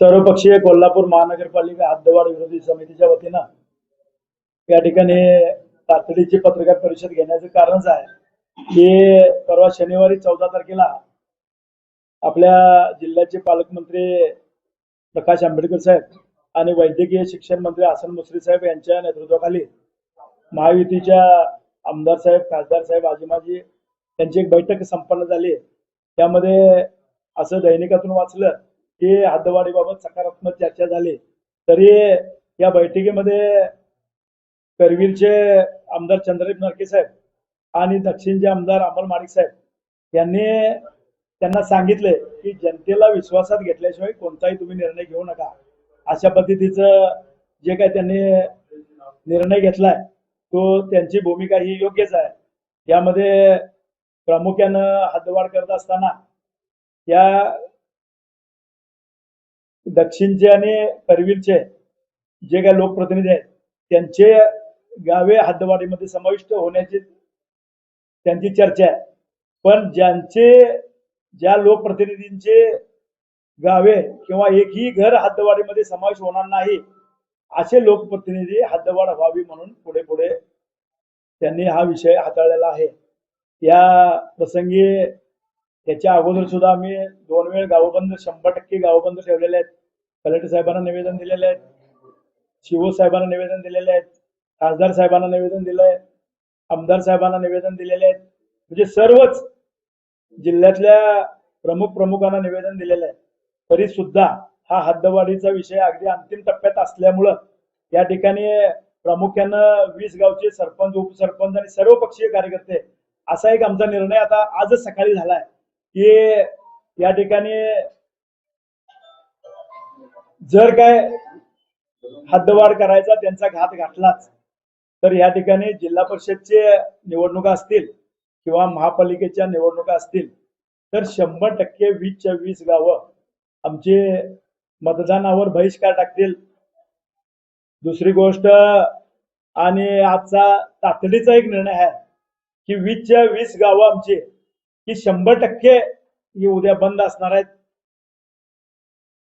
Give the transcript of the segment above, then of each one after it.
सर्वपक्षीय कोल्हापूर महानगरपालिका हद्दवाढ विरोधी समितीच्या वतीनं या ठिकाणी तातडीची पत्रकार परिषद घेण्याचं कारणच आहे की परवा शनिवारी चौदा तारखेला आपल्या जिल्ह्याचे पालकमंत्री प्रकाश आंबेडकर साहेब आणि वैद्यकीय शिक्षण मंत्री हसन मुश्रीफ साहेब यांच्या नेतृत्वाखाली महायुतीच्या आमदार साहेब खासदार साहेब आजीमाजी यांची एक बैठक संपन्न झाली. त्यामध्ये असं दैनिकातून वाचलं हे हद्दवाढीबाबत सकारात्मक चर्चा झाली. तरी या बैठकीमध्ये करवीरचे आमदार चंद्रदीप नरके साहेब आणि दक्षिणचे आमदार अमल माणिक साहेब यांनी त्यांना सांगितले की जनतेला विश्वासात घेतल्याशिवाय कोणताही तुम्ही निर्णय घेऊ नका. अशा पद्धतीचं जे काय त्यांनी निर्णय घेतलाय तो त्यांची भूमिका ही योग्यच आहे. यामध्ये प्रामुख्यानं हद्दवाढ करत असताना या दक्षिणचे आणि करवीरचे जे काही लोकप्रतिनिधी आहेत त्यांचे गावे हद्दवाडीमध्ये समाविष्ट होण्याची त्यांची चर्चा आहे. पण ज्यांचे ज्या लोकप्रतिनिधींचे गावे किंवा एकही घर हद्दवाडीमध्ये समावेश होणार नाही असे लोकप्रतिनिधी हद्दवाढ व्हावी म्हणून पुढे पुढे त्यांनी हा विषय हाताळलेला आहे. या प्रसंगी त्याच्या अगोदर सुद्धा आम्ही दोन वेळ गावबंद शंभर टक्के गावबंद ठेवलेले आहेत. कलेक्टर साहेबांना निवेदन दिलेले आहेत शिवो साहेबांना निवेदन दिलेले आहेत खासदार साहेबांना निवेदन दिलंय. आमदार साहेबांना निवेदन दिलेले आहेत म्हणजे सर्वच जिल्ह्यातल्या प्रमुख प्रमुखांना निवेदन दिलेलं आहे. तरी सुद्धा हा हद्दवाढीचा विषय अगदी अंतिम टप्प्यात असल्यामुळं या ठिकाणी प्रामुख्यानं वीस गावचे सरपंच उपसरपंच आणि सर्व पक्षीय कार्यकर्ते असा एक आमचा निर्णय आता आजच सकाळी झालाय की या ठिकाणी जर काय हद्दवाढ करायचा त्यांचा घात घातलाच तर या ठिकाणी जिल्हा परिषदचे निवडणुका असतील किंवा महापालिकेच्या निवडणुका असतील तर शंभर टक्के वीसच्या वीस गावं आमचे मतदानावर बहिष्कार टाकतील. दुसरी गोष्ट आणि आजचा तातडीचा एक निर्णय आहे की वीसच्या वीस गावं आमची की शंभर टक्के ही उद्या बंद असणार आहेत.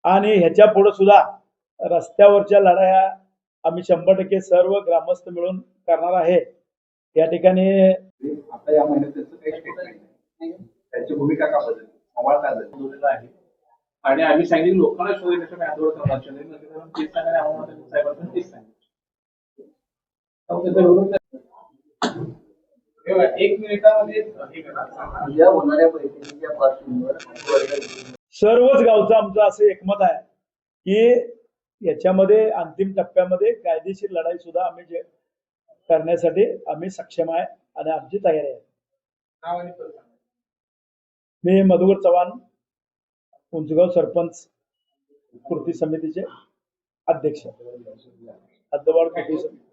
आणि ह्याच्या पुढे सुद्धा रस्त्यावरच्या लढाया आम्ही शंभर टक्के सर्व ग्रामस्थ मिळून करणार आहे. या ठिकाणी आता या महिन्यात त्यांचं काही स्टेटमेंट नाही. त्यांची भूमिका का बदलली? आहे. आणि आम्ही सांगितलं लोकांना आंदोलन करणार साहेबांनी तेच सांगितलं एक मिनिटामध्ये या होणाऱ्या बैठकीच्या पार्श्वभूमीवर सर्वच गावचं आमचं असं एकमत आहे की याच्यामध्ये अंतिम टप्प्यामध्ये कायदेशीर लढाई सुद्धा आम्ही जे करण्यासाठी आम्ही सक्षम आहे आणि आमची तयारी आहे. मी मधुकर चव्हाण उंचगाव सरपंच कृती समितीचे अध्यक्ष. हद्दवाढ कृती समिती.